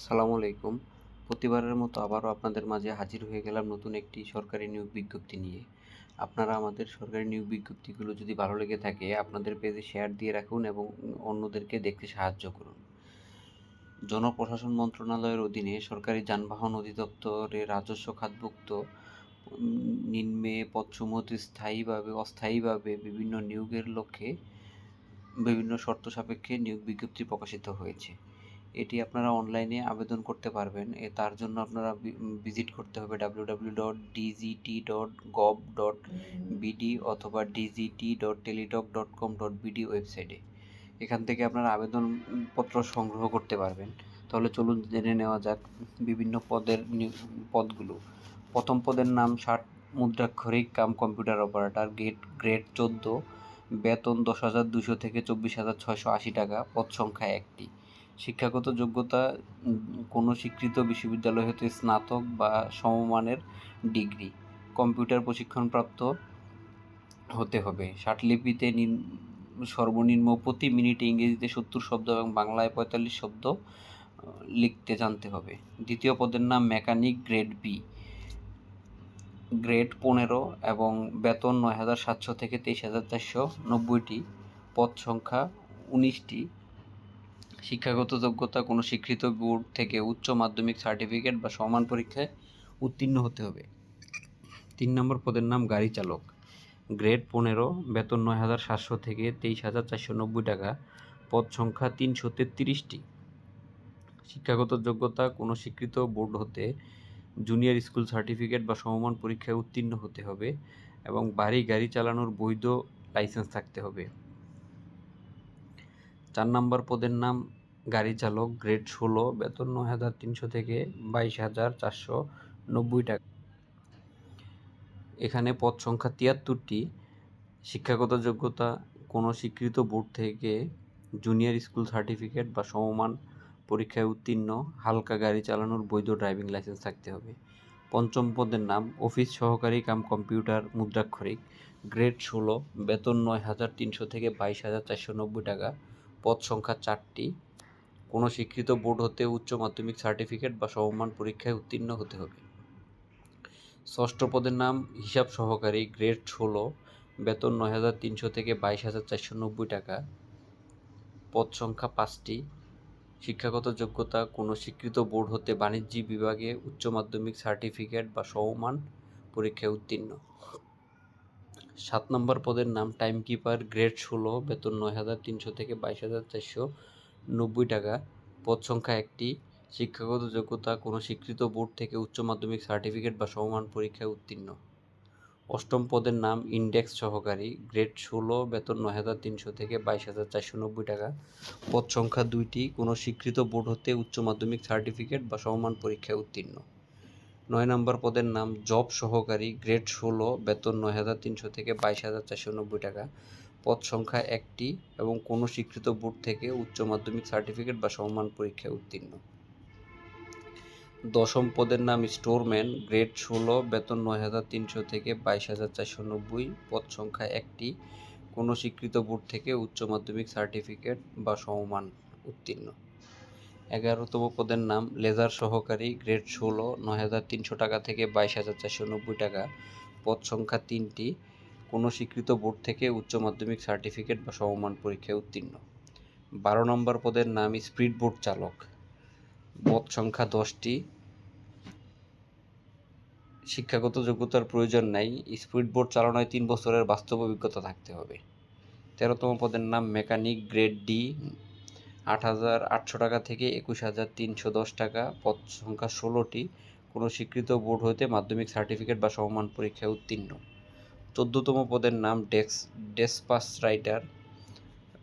সালামু আলাইকুম। প্রতিবারের মতো আবারও আপনাদের মাঝে হাজির হয়ে গেলাম নতুন একটি সরকারি নিয়োগ বিজ্ঞপ্তি নিয়ে। আপনারা আমাদের সরকারি নিয়োগ বিজ্ঞপ্তিগুলো যদি ভালো লেগে থাকে, আপনাদের পেজে শেয়ার দিয়ে রাখুন এবং অন্যদেরকে দেখতে সাহায্য করুন। জনপ্রশাসন মন্ত্রণালয়ের অধীনে সরকারি যানবাহন অধিদপ্তরের রাজস্ব খাতভুক্ত, নিম্নে পদসমূহতে স্থায়ীভাবে, অস্থায়ীভাবে বিভিন্ন নিয়োগের লক্ষ্যে বিভিন্ন শর্ত সাপেক্ষে নিয়োগ বিজ্ঞপ্তি প্রকাশিত হয়েছে। এটি আপনারা অনলাইনে আবেদন করতে পারবেন। এ তার জন্য আপনারা ভিজিট করতে হবে W dot DGT dot gov dot অথবা DGT dot Teletalk dot com dot BD ওয়েবসাইটে এখান থেকে আপনারা আবেদনপত্র সংগ্রহ করতে পারবেন। তাহলে চলুন জেনে নেওয়া যাক বিভিন্ন পদের পদগুলো। প্রথম পদের নাম ষাট, মুদ্রাক্ষরিক, cum computer operator grade grade চোদ্দ, বেতন দশ হাজার দুশো থেকে চব্বিশ হাজার ছয়শো আশি টাকা, পদ সংখ্যা একটি। শিক্ষাগত যোগ্যতা কোনো স্বীকৃত বিশ্ববিদ্যালয় হতে স্নাতক বা সমমানের ডিগ্রি। কম্পিউটার প্রশিক্ষণপ্রাপ্ত হতে হবে। নিম- সর্বনিম্ন প্রতি মিনিটে ইংরেজিতে সত্তর শব্দ এবং বাংলায় পঁয়তাল্লিশ শব্দ লিখতে জানতে হবে। দ্বিতীয় পদের নাম মেকানিক গ্রেড বি। গ্রেড পনেরো এবং বেতন নয় হাজার সাতশো থেকে তেইশ হাজার চারশো নব্বইটি। পদ সংখ্যা উনিশটি। শিক্ষাগত যোগ্যতা কোনো স্বীকৃত বোর্ড থেকে উচ্চ মাধ্যমিক সার্টিফিকেট বা সমান পরীক্ষায় উত্তীর্ণ হতে হবে। তিন নম্বর পদের নাম গাড়ি চালক। গ্রেড পনেরো, বেতন নয় হাজার সাতশো থেকে তেইশ হাজার চারশো নব্বই টাকা, পদ সংখ্যা তিনশো তেত্রিশটি। শিক্ষাগত যোগ্যতা কোনো স্বীকৃত বোর্ড হতে জুনিয়র স্কুল সার্টিফিকেট বা সমমান পরীক্ষায় উত্তীর্ণ হতে হবে এবং বাড়ি গাড়ি চালানোর বৈধ লাইসেন্স থাকতে হবে। চার নম্বর পদের নাম, গাড়ি চালক, গ্রেড ষোলো, বেতন নয় হাজার তিনশো থেকে বাইশ হাজার চারশো নব্বই টাকা। এখানে পদ সংখ্যা তিয়াত্তরটি। শিক্ষাগত যোগ্যতা, কোনো স্বীকৃত বোর্ড থেকে জুনিয়র স্কুল সার্টিফিকেট বা সমমান পরীক্ষায় উত্তীর্ণ, হালকা গাড়ি চালানোর বৈধ ড্রাইভিং লাইসেন্স থাকতে হবে। পঞ্চম পদের নাম, অফিস সহকারী কাম কম্পিউটার মুদ্রাক্ষরিক, গ্রেড ষোলো, বেতন নয় হাজার তিনশো থেকে বাইশ হাজার চারশো নব্বই টাকা। পদ সংখ্যা চারটি। কোনো স্বীকৃত বোর্ড হতে উচ্চ মাধ্যমিক সার্টিফিকেট বা সমমান পরীক্ষায় উত্তীর্ণ হতে হবে। ষষ্ঠ পদের নাম হিসাব সহকারী গ্রেড ষোলো, বেতন নয় হাজার তিনশো থেকে বাইশ হাজার চারশো নব্বই টাকা। পদ সংখ্যা পাঁচটি। শিক্ষাগত যোগ্যতা, কোনো স্বীকৃত বোর্ড হতে বাণিজ্যিক বিভাগে উচ্চ মাধ্যমিক সার্টিফিকেট বা সমমান পরীক্ষায় উত্তীর্ণ। সাত নম্বর পদের নাম টাইম কিপার গ্রেড ষোলো, বেতন নয় হাজার তিনশো থেকে বাইশ হাজার চারশো নব্বই টাকা। পদ সংখ্যা একটি, শিক্ষাগত যোগ্যতা কোনো স্বীকৃত বোর্ড থেকে উচ্চ মাধ্যমিক সার্টিফিকেট বা সমমান পরীক্ষায় উত্তীর্ণ। অষ্টম পদের নাম ইন্ডেক্স সহকারী, গ্রেড ষোলো, বেতন নয় হাজার তিনশো থেকে বাইশ হাজার চারশো নব্বই টাকা। পদ সংখ্যা দুইটি, কোনো স্বীকৃত বোর্ড হতে উচ্চ মাধ্যমিক সার্টিফিকেট বা সমমান পরীক্ষায় উত্তীর্ণ। নয় নম্বর পদের নাম জব সহকারী গ্রেড ষোলো, বেতন নয় হাজার তিনশো থেকে বাইশ হাজার চারশো নব্বই টাকা। পদ সংখ্যা একটি এবং কোনো স্বীকৃত বোর্ড থেকে উচ্চ মাধ্যমিক সার্টিফিকেট বা সমমান পরীক্ষায় উত্তীর্ণ। দশম পদের নাম স্টোরম্যান, গ্রেড ষোলো, বেতন নয় হাজার তিনশো থেকে বাইশ হাজার চারশো নব্বই। পদ সংখ্যা একটি, কোনো স্বীকৃত বোর্ড থেকে উচ্চ মাধ্যমিক সার্টিফিকেট বা সমমান উত্তীর্ণ। এগারোতম পদের নাম লেজার সহকারী গ্রেড ষোলো, নয় হাজার তিনশো টাকা থেকে বাইশ হাজার চারশো নব্বই টাকা। পদ সংখ্যা তিনটি। কোনো স্বীকৃত বোর্ড থেকে উচ্চ মাধ্যমিক সার্টিফিকেট বা সমমান পরীক্ষায় উত্তীর্ণ। বারো নম্বর পদের নাম স্পিড বোট চালক। পদ সংখ্যা দশটি। শিক্ষাগত যোগ্যতার প্রয়োজন নাই। স্পিড বোর্ড চালানোয় তিন বছরের বাস্তব অভিজ্ঞতা থাকতে হবে। তেরোতম পদের নাম মেকানিক গ্রেড ডি আট হাজার আটশো টাকা থেকে একুশ হাজার তিনশো দশ টাকা। পদ সংখ্যা ষোলোটি। কোনো স্বীকৃত বোর্ড হতে মাধ্যমিক সার্টিফিকেট বা সমমান পরীক্ষায় উত্তীর্ণ। চোদ্দতম পদের নাম ডেক্স, ডেসপাস রাইটার।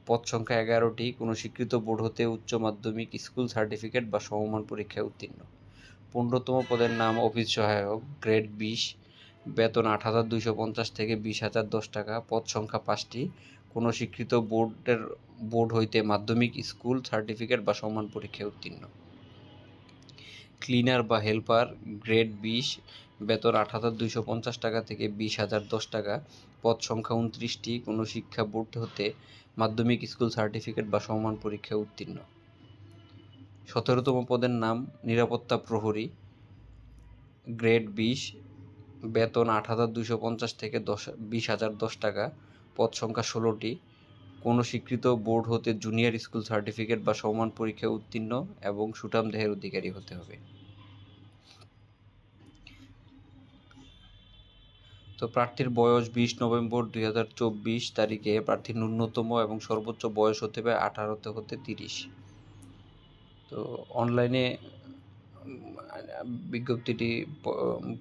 পদ সংখ্যা এগারোটি। কোনো স্বীকৃত বোর্ড হতে উচ্চ মাধ্যমিক স্কুল সার্টিফিকেট বা সমমান পরীক্ষায় উত্তীর্ণ। পনেরোতম পদের নাম অফিস সহায়ক। গ্রেড বিশ। বেতন আট হাজার দুইশো পঞ্চাশ থেকে বিশ হাজার দশ টাকা। পদ সংখ্যা পাঁচটি। কোনো স্বীকৃত বোর্ডের, বোর্ড হইতে মাধ্যমিক স্কুল সার্টিফিকেট বা সমান পরীক্ষায় উত্তীর্ণ। ক্লিনার বা হেল্পার, গ্রেড বিশ, বেতন আট হাজার দুইশো পঞ্চাশ টাকা থেকে বিশ হাজার দশ টাকা, পদ সংখ্যা উনত্রিশটি, কোনো শিক্ষা বোর্ড হতে মাধ্যমিক স্কুল সার্টিফিকেট বা সমান পরীক্ষায় উত্তীর্ণ। সতেরোতম পদের নাম, নিরাপত্তা প্রহরী, গ্রেড বিশ, বেতন আট হাজার দুশো পঞ্চাশ থেকে দশ, বিশ হাজার দশ টাকা পদ সংখ্যা ষোলোটি, কোনো স্বীকৃত বোর্ড হতে জুনিয়র স্কুল সার্টিফিকেট বা সমান পরীক্ষায় উত্তীর্ণ এবং সুঠাম দেহের অধিকারী হতে হবে। তো প্রার্থীর বয়স বিশ নভেম্বর দুই হাজার চব্বিশ তারিখে প্রার্থীর ন্যূনতম এবং সর্বোচ্চ বয়স হতে হবে আঠারোতে হতে তিরিশ। তো অনলাইনে বিজ্ঞপ্তিটি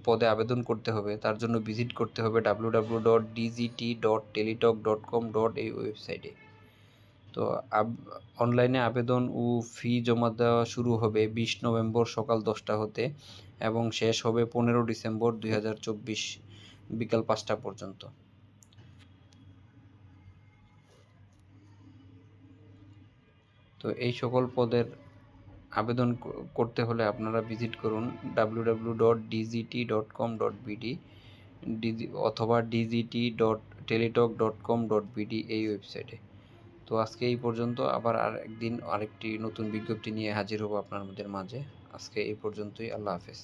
পদে আবেদন করতে হবে। তার জন্য ভিজিট করতে হবে W W dot DGT dot Teletalk dot com dot এই ওয়েবসাইটে। তো অনলাইনে আবেদন ও ফি জমা দেওয়া শুরু হবে বিশ নভেম্বর সকাল দশটা হতে এবং শেষ হবে পনেরো ডিসেম্বর দুই হাজার চব্বিশ বিকাল পাঁচটা পর্যন্ত। তো এই সকল পদের আবেদন করতে হলে আপনারা ভিজিট করুন W dot DGT dot com dot অথবা DGT dot Teletalk dot com dot BD এই ওয়েবসাইটে তো আজকে এই পর্যন্ত, আবার আর একদিন আরেকটি নতুন বিজ্ঞপ্তি নিয়ে হাজির হব আপনাদের মাঝে। আজকে এই পর্যন্তই, আল্লাহ হাফেজ।